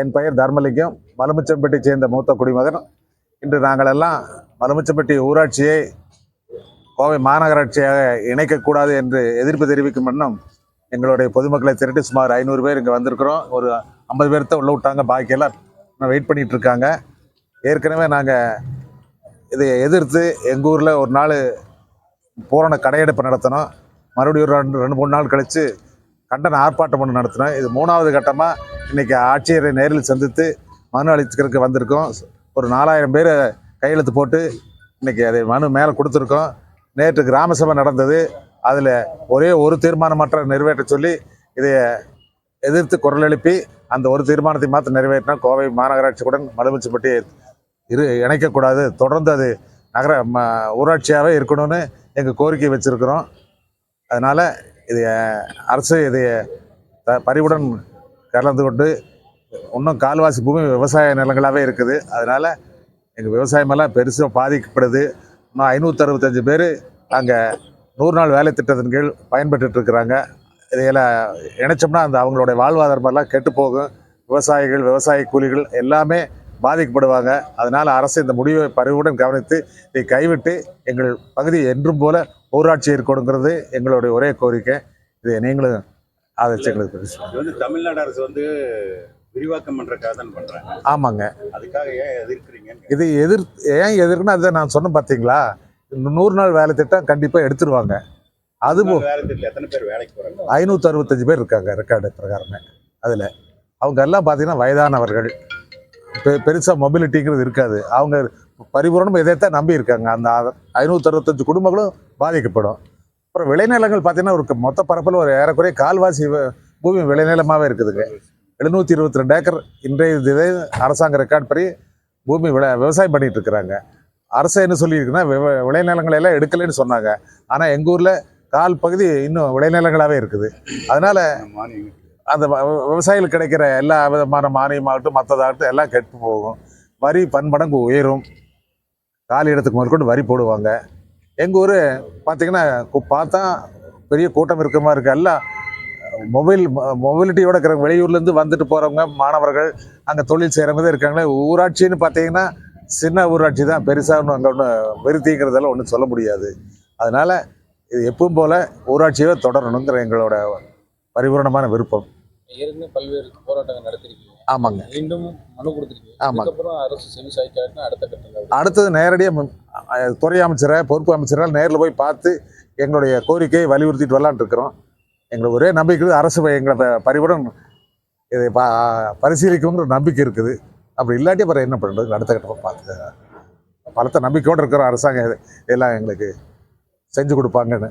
என் பெயர் தர்மலிங்கம். மலுமிச்சம்பட்டி சேர்ந்த மூத்த குடிமகன். இன்று நாங்களெல்லாம் மலுமிச்சம்பட்டி ஊராட்சியை கோவை மாநகராட்சியாக இணைக்கக்கூடாது என்று எதிர்ப்பு தெரிவிக்கும் வண்ணம் எங்களுடைய பொதுமக்களை திரட்டி சுமார் ஐநூறு பேர் இங்கே வந்திருக்கிறோம். ஒரு ஐம்பது பேர் தான் உள்ள விட்டாங்க. பாக்கியெல்லாம் இன்னும் வெயிட் பண்ணிட்டு இருக்காங்க. ஏற்கனவே நாங்கள் இதை எதிர்த்து எங்கள் ஊரில் ஒரு நாள் பூரண கடையெடுப்பு நடத்தினோம் மறுபடியும் ஒரு ரெண்டு ரெண்டு மூணு நாள் கழித்து கண்டன ஆர்ப்பாட்டம் ஒன்று நடத்தினோம். இது மூணாவது கட்டமாக இன்றைக்கி ஆட்சியரை நேரில் சந்தித்து மனு அளிக்கிறதுக்கு வந்திருக்கோம். ஒரு நாலாயிரம் பேர் கையெழுத்து போட்டு இன்றைக்கி அதை மனு மேலே கொடுத்துருக்கோம். நேற்று கிராம சபை நடந்தது. அதில் ஒரே ஒரு தீர்மானமற்ற நிறைவேற்ற சொல்லி இதை எதிர்த்து குரல் எழுப்பி அந்த ஒரு தீர்மானத்தை மாற்ற நிறைவேற்றினா கோவை மாநகராட்சியுடன் மலுமிச்சப்பட்டி இரு இணைக்கக்கூடாது. தொடர்ந்து அது நகர ம ஊராட்சியாகவே இருக்கணும்னு எங்கள் கோரிக்கை வச்சுருக்கிறோம். அதனால் இது அரசு இது பறிவுடன் பரிவுடன் கலந்து கொண்டு இன்னும் கால்வாசி பூமி விவசாய நிலங்களாகவே இருக்குது. அதனால் எங்கள் விவசாயமெல்லாம் பெருசாக பாதிக்கப்படுது. இன்னும் ஐநூற்றறுபத்தஞ்சு பேர் அங்கே நூறு நாள் வேலை திட்டத்தின் கீழ் பயன்பெற்றுட்டு இருக்கிறாங்க. இதையெல்லாம் இணைச்சோம்னா அந்த அவங்களுடைய வாழ்வாதாரமெல்லாம் கெட்டு போகும். விவசாயிகள் விவசாய கூலிகள் எல்லாமே பாதிக்கப்படுவாங்க. அதனால் அரசு இந்த முடிவை பரிவுடன் கவனித்து இதை கைவிட்டு எங்கள் பகுதி என்றும் போல ஊராட்சி இருக்கணுங்கிறது எங்களுடைய ஒரே கோரிக்கை. இதை நீங்களும் ஆதரிச்சு எங்களுக்கு வந்து தமிழ்நாடு அரசு வந்து விரிவாக்கம் பண்றதுக்காக தான் பண்றாங்க. ஆமாங்க. அதுக்காக ஏன் எதிர்க்கிறீங்கன்னு இது எதிர் ஏன் எதிர்க்குன்னா அதை நான் சொன்னேன் பார்த்தீங்களா நூறு நாள் வேலை திட்டம் கண்டிப்பாக எடுத்துருவாங்க. அது எத்தனை பேர் வேலைக்கு போறாங்க? ஐநூற்றி அறுபத்தஞ்சு பேர் இருக்காங்க ரெக்கார்டு பிரகாரமே அதில். அவங்க எல்லாம் பார்த்தீங்கன்னா வயதானவர்கள். பெ பெருசாக மொபிலிட்டிங்கிறது இருக்காது. அவங்க பரிபூரணம் இதைத்தான் நம்பி இருக்காங்க அந்த ஐநூற்றி அறுபத்தஞ்சு குடும்பங்களும் பாதிக்கப்படும். அப்புறம் விளைநிலங்கள் பார்த்தீங்கன்னா ஒரு மொத்த பரப்பில் ஒரு ஏறக்குறைய கால்வாசி பூமி விளைநிலமாகவே இருக்குதுங்க. எழுநூற்றி இருபத்தி ரெண்டு ஏக்கர் இன்றைய இதே அரசாங்க ரெக்கார்ட் படி பூமி விளை விவசாயம் பண்ணிகிட்டு இருக்கிறாங்க. அரசு என்ன சொல்லியிருக்குன்னா விவ விளைநிலங்களை எல்லாம் எடுக்கலைன்னு சொன்னாங்க. ஆனால் எங்கள் ஊரில் கால் பகுதி இன்னும் விளைநிலங்களாகவே இருக்குது. அதனால் அந்த வ- விவசாயிகளுக்கு கிடைக்கிற எல்லா விதமான மானியமாகட்டும் மற்றதாகட்டும் எல்லாம் கெட்டு போகும். வரி பன்மடங்கு உயரும். காலி இடத்துக்கு முதற்கொண்டு வரி போடுவாங்க. எங்கள் ஊர் பார்த்தீங்கன்னா பார்த்தா பெரிய கூட்டம் இருக்கிற மாதிரி இருக்குது எல்லாம் மொபைல் மொபிலிட்டியோட இருக்கிறவங்க வெளியூர்லேருந்து வந்துட்டு போகிறவங்க மாணவர்கள் அங்கே தொழில் செய்கிறவங்க தான் இருக்காங்களே ஊராட்சின்னு பார்த்தீங்கன்னா சின்ன ஊராட்சி தான். பெருசாக ஒன்றும் அங்கே ஒன்றும் வெறுத்திங்கிறதெல்லாம் ஒன்றும் சொல்ல முடியாது. அதனால் இது எப்பவும் போல் ஊராட்சியவே தொடரணுங்கிற எங்களோட பரிபூரணமான விருப்பம். ஏற்கனவே பல்வேறு போராட்டங்கள் நடத்திருக்கீங்க. ஆமாங்க. மீண்டும் மனு கொடுத்துருக்கீங்க ஆமாங்க. அதுக்கப்புறம் அரசு செவி சாய்க்காட்டினா அடுத்த அடுத்தது நேரடியாக துறை அமைச்சரை பொறுப்பு அமைச்சரால் நேரில் போய் பார்த்து எங்களுடைய கோரிக்கையை வலியுறுத்திட்டு வரலான்னு இருக்கிறோம். எங்களுக்கு ஒரே நம்பிக்கை அரசு எங்களை ப- பரிவுடன் இதை பா பரிசீலிக்குங்கிற நம்பிக்கை இருக்குது. அப்படி இல்லாட்டி அப்புறம் என்ன பண்ணுறது? அடுத்த கட்டமாக பார்த்து பலத்த நம்பிக்கையோடு இருக்கிற அரசாங்கம் எல்லாம் எங்களுக்கு செஞ்சு கொடுப்பாங்கன்னு.